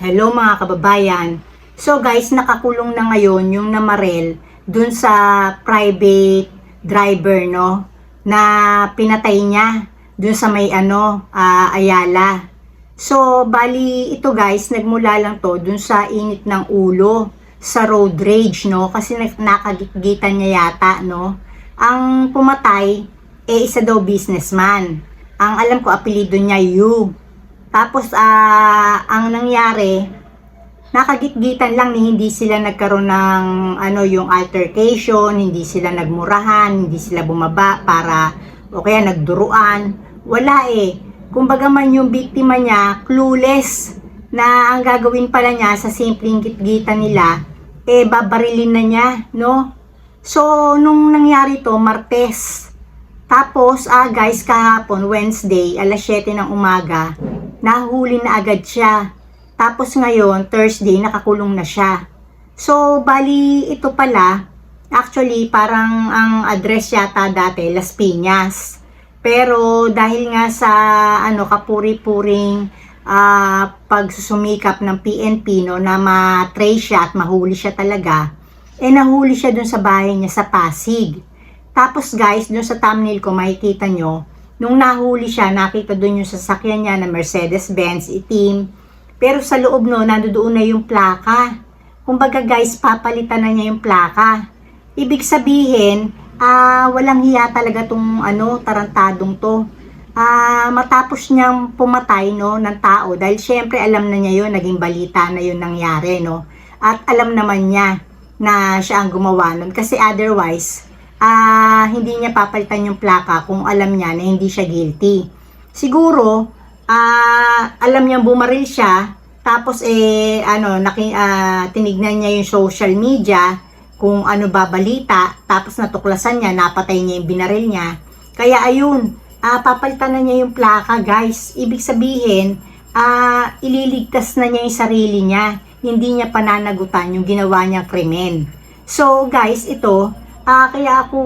Hello mga kababayan. So guys, nakakulong na ngayon yung namarel dun sa private driver no na pinatay niya dun sa may ano ah, Ayala. So bali ito guys, nagmula lang to dun sa init ng ulo sa road rage no kasi nak- nakagitan niya yata no. Ang pumatay eh isa daw businessman. Ang alam ko apelyido niya Yu. Tapos, ah, ang nangyari, nakagitgitan lang ni hindi sila nagkaroon ng ano yung altercation, hindi sila nagmurahan, hindi sila bumaba para o kaya nagduruan. Wala eh. Kumbaga man yung biktima niya, clueless na ang gagawin pala niya sa simpleng gitgitan nila, eh babarilin na niya, no? So, nung nangyari to, Martes, tapos, ah guys, kahapon, Wednesday, alas 7 ng umaga, nahuli na agad siya. Tapos ngayon, Thursday, nakakulong na siya. So, bali, ito pala, actually, parang ang address yata dati, Las Piñas. Pero, dahil nga sa, ano, kapuri-puring ah, pagsusumikap ng PNP, no, na ma-trace siya at mahuli siya talaga, eh, nahuli siya dun sa bahay niya sa Pasig. Tapos guys, dun sa thumbnail ko makikita nyo, nung nahuli siya, nakita dun yung sasakyan niya na Mercedes-Benz itim. Pero sa loob no, nandoon na yung plaka. Kumbaga guys, papalitan na niya yung plaka. Ibig sabihin, ah walang hiya talaga tong ano, tarantadong to. Ah, matapos niyang pumatay no ng tao dahil syempre alam na niya yun, naging balita na yun nangyari no. At alam naman niya na siya ang gumawa nun kasi otherwise ah hindi niya papalitan yung plaka kung alam niya na hindi siya guilty. Siguro, ah alam niyang bumaril siya, tapos eh, ano, naki, ah, tinignan niya yung social media, kung ano ba balita, tapos natuklasan niya, napatay niya yung binaril niya. Kaya ayun, ah, papalitan na niya yung plaka, guys. Ibig sabihin, ah, ililigtas na niya yung sarili niya. Hindi niya pananagutan yung ginawa niyang krimen. So, guys, ito, Ah, kaya ako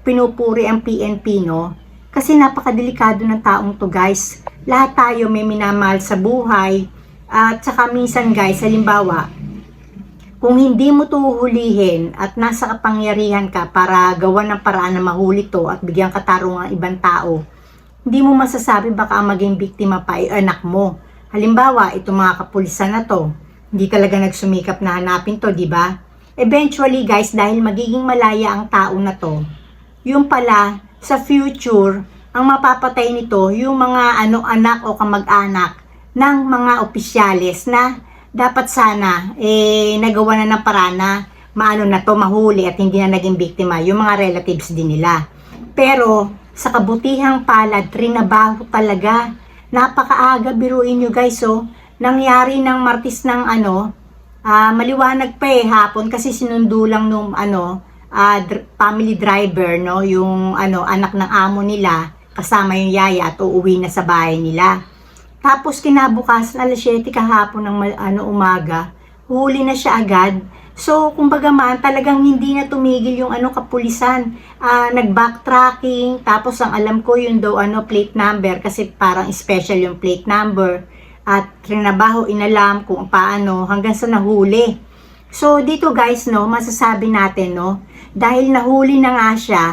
pinupuri ang PNP, no? Kasi napakadelikado ng taong to, guys. Lahat tayo may minamahal sa buhay. At saka minsan, guys, halimbawa, kung hindi mo to hulihin at nasa kapangyarihan ka para gawa ng paraan na mahuli to at bigyan katarungan ang ibang tao, hindi mo masasabi baka ang maging biktima pa ay anak mo. Halimbawa, itong mga kapulisan na to, hindi talaga nagsumikap na hanapin to, di ba? Eventually guys, dahil magiging malaya ang tao na to, yung pala sa future, ang mapapatay nito yung mga ano anak o kamag-anak ng mga opisyales na dapat sana eh nagawa na ng paraan na maano na to mahuli at hindi na naging biktima yung mga relatives din nila. Pero sa kabutihang palad, trinabaho talaga. Napakaaga biruin nyo guys oh. Nangyari ng martis ng ano, Ah, maliwanag pa eh hapon kasi sinundo lang nung ano ah, dr- family driver no yung ano anak ng amo nila kasama yung yaya at uuwi na sa bahay nila. Tapos kinabukasan alas 7 kahapon ng ano umaga, huli na siya agad. So, kumbaga man, talagang hindi na tumigil yung ano kapulisan. Ah, nag-backtracking, tapos ang alam ko yung daw ano plate number kasi parang special yung plate number at trinabaho, inalam kung paano hanggang sa nahuli. So dito guys no, masasabi natin no, dahil nahuli na nga siya,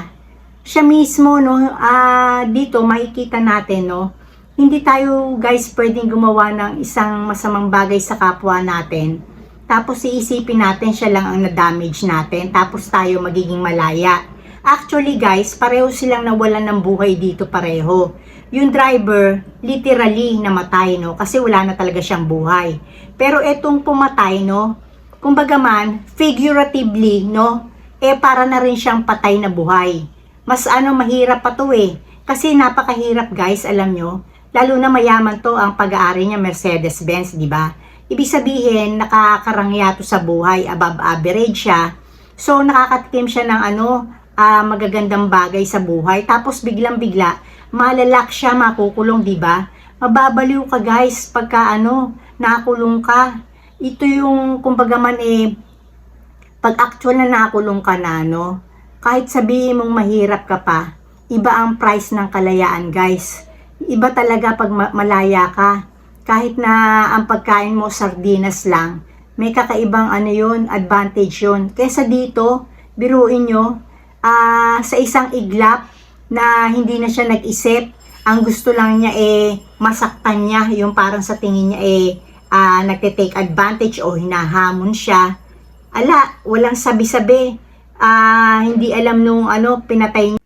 siya mismo no, ah dito makikita natin no, hindi tayo guys pwedeng gumawa ng isang masamang bagay sa kapwa natin. Tapos iisipin natin siya lang ang na-damage natin, tapos tayo magiging malaya. Actually guys, pareho silang nawalan ng buhay dito pareho yung driver literally namatay no kasi wala na talaga siyang buhay. Pero etong pumatay no, kumbaga man figuratively no, eh para na rin siyang patay na buhay. Mas ano mahirap pa to eh. Kasi napakahirap guys, alam nyo. Lalo na mayaman to ang pag-aari niya Mercedes-Benz, di ba? Ibig sabihin, nakakarangya to sa buhay, above average siya. So, nakakatikim siya ng ano, ah, magagandang bagay sa buhay. Tapos biglang-bigla, malalak siya, makukulong, di ba? Mababaliw ka guys pagka ano, nakulong ka. Ito yung kumbaga man eh, pag actual na nakulong ka na, no? Kahit sabihin mong mahirap ka pa, iba ang price ng kalayaan guys. Iba talaga pag ma- malaya ka. kahit na ang pagkain mo sardinas lang, may kakaibang ano yun, advantage yun. Kesa dito, biruin nyo, ah, sa isang iglap na hindi na siya nag-isip, ang gusto lang niya eh masaktan niya, yung parang sa tingin niya eh ah, nagte-take advantage o hinahamon siya. Ala, walang sabi-sabi. Ah, hindi alam nung ano, pinatay niya.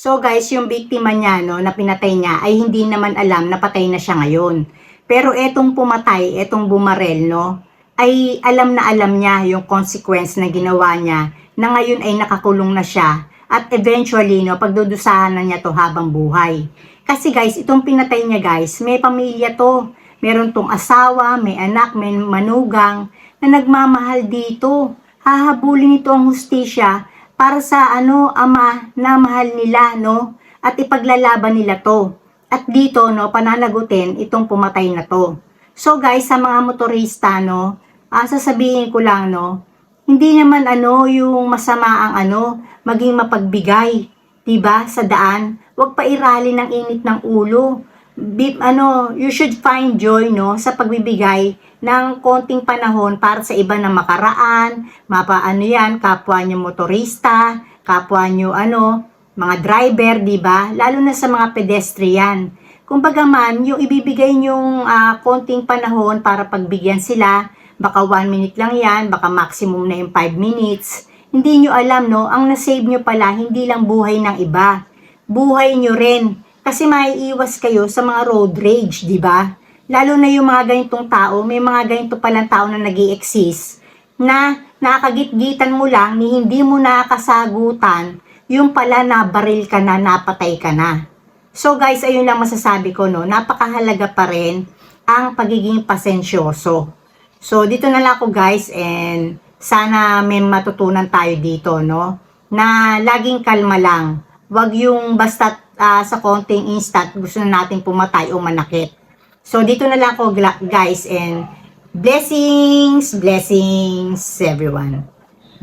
So guys, yung biktima niya no, na pinatay niya ay hindi naman alam na patay na siya ngayon. Pero etong pumatay, etong bumarel no, ay alam na alam niya yung consequence na ginawa niya na ngayon ay nakakulong na siya at eventually no, pagdudusahan na niya to habang buhay. Kasi guys, itong pinatay niya guys, may pamilya to. Meron tong asawa, may anak, may manugang na nagmamahal dito. Hahabulin ito ang hustisya para sa ano ama na mahal nila no at ipaglalaban nila to. At dito no pananagutin itong pumatay na to. So guys, sa mga motorista no, ah, sasabihin ko lang no, hindi naman ano yung masama ang ano, maging mapagbigay, 'di ba? Sa daan, wag pa irali ng init ng ulo. Bi- ano, you should find joy no sa pagbibigay ng konting panahon para sa iba na makaraan, mapa ano yan, kapwa nyo motorista, kapwa nyo ano, mga driver, di ba? Lalo na sa mga pedestrian. Kumbaga man, yung ibibigay nyong ah, konting panahon para pagbigyan sila, baka 1 minute lang yan, baka maximum na yung 5 minutes. Hindi nyo alam, no? Ang nasave nyo pala, hindi lang buhay ng iba. Buhay nyo rin. Kasi maiiwas kayo sa mga road rage, di ba? Lalo na yung mga ganitong tao, may mga ganito palang tao na nag exist na nakakagit-gitan mo lang ni hindi mo nakakasagutan, yung pala na baril ka na, napatay ka na. So guys, ayun lang masasabi ko, no? Napakahalaga pa rin ang pagiging pasensyoso. So dito na lang ako guys and sana may matutunan tayo dito, no? Na laging kalma lang. Wag yung basta ah, sa konting instant gusto na natin pumatay o manakit. So dito na lang ako guys and blessings, blessings everyone.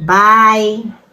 Bye!